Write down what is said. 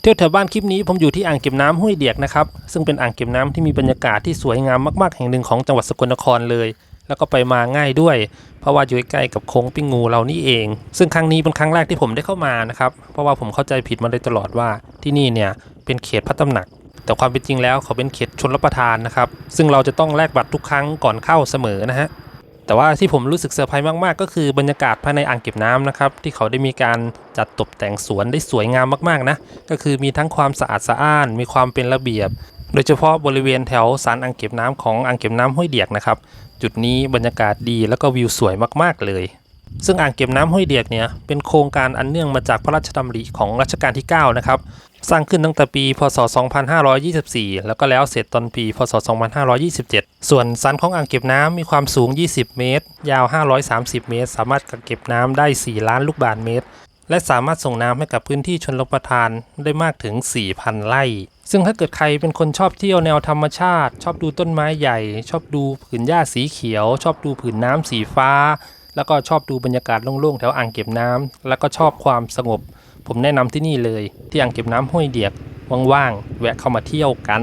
เที่ยวแถวบ้านคลิปนี้ผมอยู่ที่อ่างเก็บน้ำห้วยเดียกนะครับ ซึ่งเป็นอ่างเก็บน้ำที่มีบรรยากาศที่สวยงามมากๆ แห่งหนึ่งของจังหวัดสกลนครเลย แล้วก็ไปมาง่ายด้วย เพราะว่าอยู่ใกล้ๆกับโค้งปิ้งงูเรานี่เอง ซึ่งครั้งนี้เป็นครั้งแรกที่ผมได้เข้ามานะครับเพราะว่าผมเข้าใจผิดมาโดยตลอดว่าที่นี่เนี่ยเป็นเขตพระตำหนัก แต่ความเป็นจริงแล้วเขาเป็นเขตชนรับประทานนะครับซึ่งเราจะต้องแลกบัตรทุกครั้งก่อนเข้าเสมอนะฮะ แต่ว่าที่ผมรู้สึกเซอร์ไพรส์มากๆ ก็คือบรรยากาศภายในอ่างเก็บน้ำนะครับที่เขาได้มีการจัดตกแต่งสวนได้สวยงามมากๆนะก็คือมีทั้งความสะอาดสะอ้าน มีความเป็นระเบียบ โดยเฉพาะบริเวณแถวสารอ่างเก็บน้ำของอ่างเก็บน้ำห้วยเดียกนะครับจุดนี้บรรยากาศดีแล้วก็วิวสวยมากๆเลย ซึ่งอ่างเก็บน้ำห้วยเดียกเนี่ยเป็นโครงการอันเนื่องมาจากพระราชดำริของรัชกาลที่ 9 นะครับ สร้างขึ้นตั้งแต่ปี พศ 2524 แล้วก็แล้วเสร็จตอนปี พศ 2527 ส่วนสันของอ่างเก็บน้ำมีความสูง 20 เมตร ยาว 530 เมตร สามารถกักเก็บน้ำได้ 4 ล้านลูกบาศก์เมตร และสามารถส่งน้ำให้กับพื้นที่ชนรับประทานได้มากถึง 4,000 ไร่ซึ่งถ้าเกิดใครเป็นคนชอบเที่ยวแนวธรรมชาติ ชอบดูต้นไม้ใหญ่ ชอบดูผืนหญ้าสีเขียว ชอบดูผืนน้ำสีฟ้า แล้วก็ชอบดูบรรยากาศโล่งๆแถวอ่างเก็บน้ำแล้วก็ชอบความสงบ ผมแนะนำที่นี่เลย ที่อ่างเก็บน้ำห้วยเดียกว่างๆแวะเข้ามาเที่ยวกัน